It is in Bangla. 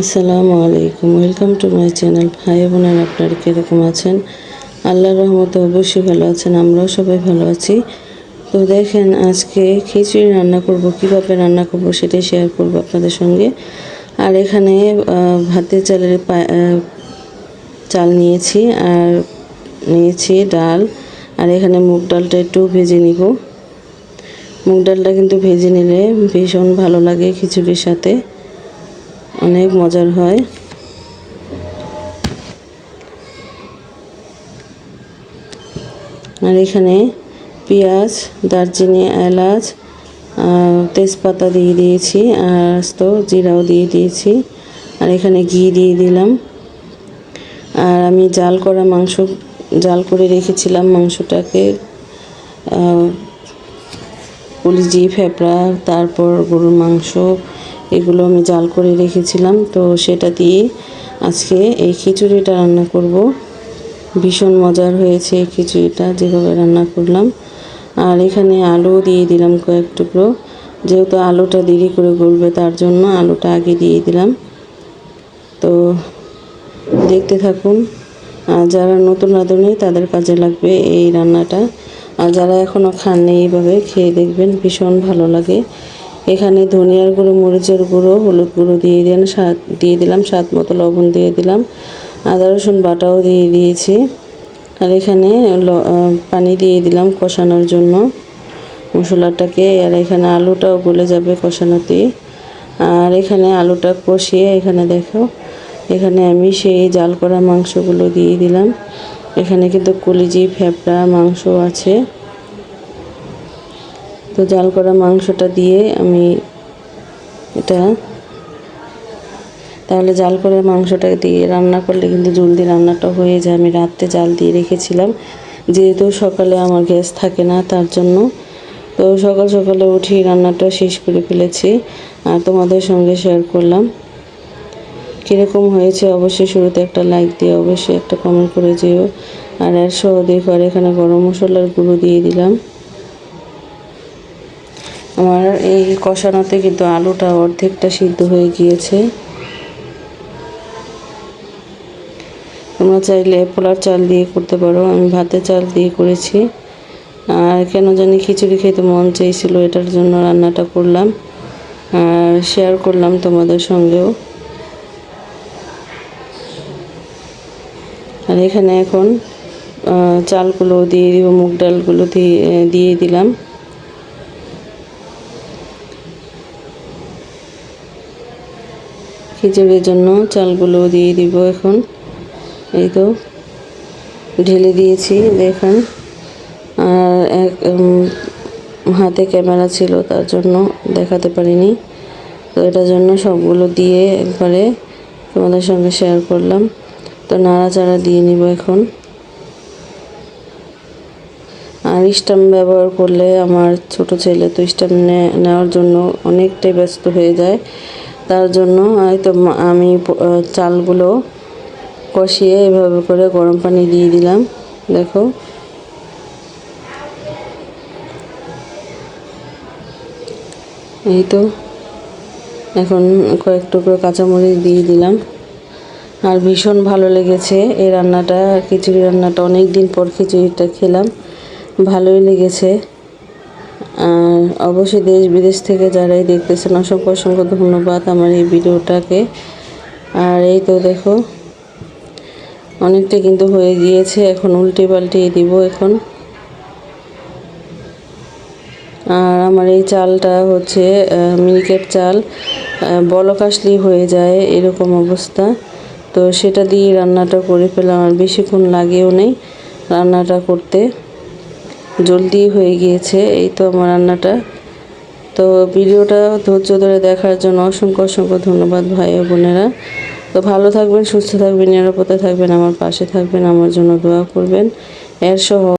আসসালামু আলাইকুম। ওয়েলকাম টু মাই চ্যানেল ভাই বোনেরা আপনারা কীরকম আছেন? আল্লাহর রহমতে অবশ্যই ভালো আছেন, আমরাও সবাই ভালো আছি। তো দেখেন, আজকে খিচুড়ি রান্না করব, কীভাবে রান্না করব সেটাই শেয়ার করব আপনাদের সঙ্গে। আর এখানে ভাতের চালের চাল নিয়েছি, আর নিয়েছি ডাল। আর এখানে মুগ ডালটা একটু ভেজে নিব। মুগ ডালটা কিন্তু ভেজে নিলে ভীষণ ভালো লাগে খিচুড়ির সাথে। অনেক মজার হয়। আর এখানে পেঁয়াজ, দারচিনি, এলাচ তেজপাতা দিয়ে দিয়েছি আর তো জিরাও দিয়ে দিয়েছি। আর এখানে ঘি দিয়ে দিলাম। আর আমি জাল করা মাংস, জাল করে রেখেছিলাম মাংসটাকে কলিজি ফেপড়া, তারপর গরুর মাংস এগুলো আমি জাল করে রেখেছিলাম। তো সেটা দিয়ে আজকে এই খিচুড়িটা রান্না করব। ভীষণ মজার হয়েছে এই খিচুড়িটা, যেভাবে রান্না করলাম। আর এখানে আলু দিয়ে দিলাম কয়েক টুকরো। যেহেতু আলুটা দেরি করে গলবে, তার জন্য আলুটা আগে দিয়ে দিলাম। তো দেখতে থাকুন, আর যারা নতুন রাঁধুনি তাদের কাজে লাগবে এই রান্নাটা। আর যারা এখনও খাননি এইভাবে, খেয়ে দেখবেন ভীষণ ভালো লাগে। এখানে ধনিয়ার গুঁড়ো, মরিচের গুঁড়ো, হলুদ গুঁড়ো দিয়ে দিন স্বাদ, দিয়ে দিলাম, স্বাদ মতো লবণ দিয়ে দিলাম। আদা, রসুন বাটাও দিয়ে দিয়েছি। আর এখানে পানি দিয়ে দিলাম কষানোর জন্য মশলাটাকে। আর এখানে আলুটাও গলে যাবে কষানোতে আর এখানে আলুটা কষিয়ে এখানে দেখো, এখানে আমি সেই জাল করা মাংসগুলো দিয়ে দিলাম। এখানে কিন্তু কলিজি ফেপড়া মাংস আছে। তো জাল করা মাংসটা দিয়ে আমি এটা তাহলে জাল করে মাংসটা দিয়ে রান্না করলে কিন্তু জলদি রান্নাটা হয়ে যায়। আমি রাত্রে জাল দিয়ে রেখেছিলাম। যেহেতু সকালে আমার গ্যাস থাকে না, তার জন্য তো সকাল সকালে উঠি রান্নাটা শেষ করে ফেলেছি আর তোমাদের সঙ্গে শেয়ার করলাম। কীরকম হয়েছে অবশ্যই শুরুতে একটা লাইক দিয়ে অবশ্যই একটা কমেন্ট করে যেও। আর এর সহ দেখো আর এখানে গরম মশলার গুঁড়ো দিয়ে দিলাম। আমার এই কষানোতে কিন্তু আলুটা অর্ধেকটা সিদ্ধ হয়ে গিয়েছে। তোমরা চাইলে পোলার চাল দিয়ে করতে পারো, আমি ভাতের চাল দিয়ে করেছি। আর কেন জানি খিচুড়ি খেতে মন চেয়েছিল, এটার জন্য রান্নাটা করলাম। আর শেয়ার করলাম তোমাদের সঙ্গেও। আর এখানে এখন চালগুলো দিয়ে দিব, মুগ ডালগুলো দিয়ে দিয়ে দিলাম। খিচুড়ির জন্য চালগুলো দিয়ে দিব এখন। এই তো, ঢেলে দিয়েছি, দেখুন। আর এক হাতে ক্যামেরা ছিল, তার জন্য দেখাতে পারিনি। তো এটার জন্য সবগুলো দিয়ে একবারে তোমাদের সঙ্গে শেয়ার করলাম। তো নাড়াচাড়া দিয়ে নিব এখন। আর স্টাম্প ব্যবহার করলে আমার ছোট ছেলে তো স্টাম্প নেওয়ার জন্য অনেকটাই ব্যস্ত হয়ে যায়। তার জন্য হয়তো আমি চালগুলো কষিয়ে এভাবে করে গরম পানি দিয়ে দিলাম। দেখো। এই তো। এখন কয়েক টুকরো কাঁচামরিচ দিয়ে দিলাম। আর ভীষণ ভালো লেগেছে এই রান্নাটা। খিচুড়ি রান্নাটা অনেক দিন পর খিচুড়িটা খেলাম। ভালোই লেগেছে। আর অবশ্যই দেশ বিদেশ থেকে যারাই দেখতেছেন অসংখ্য অসংখ্য ধন্যবাদ আমার এই ভিডিওটাকে। আর এই তো দেখো অনেকটা কিন্তু হয়ে গিয়েছে এখন উল্টে পাল্টিয়ে দিব এখন। আর আমার এই চালটা হচ্ছে মিনিকেট চাল আহ, বলক আসলেই হয়ে যায় এরকম অবস্থা। তো সেটা দিয়ে রান্নাটা করে ফেলাম আর বেশিক্ষণ লাগেও নেই রান্নাটা করতে। জলদি হয়ে গিয়েছে, এই তো আমার রান্নাটা। তো ভিডিওটা ধৈর্য ধরে দেখার জন্য অসংখ্য অসংখ্য ধন্যবাদ ভাই ও বোনেরা। তো ভালো থাকবেন, সুস্থ থাকবেন, নিরাপদে থাকবেন, আমার পাশে থাকবেন, আমার জন্য দোয়া করবেন। এর সহ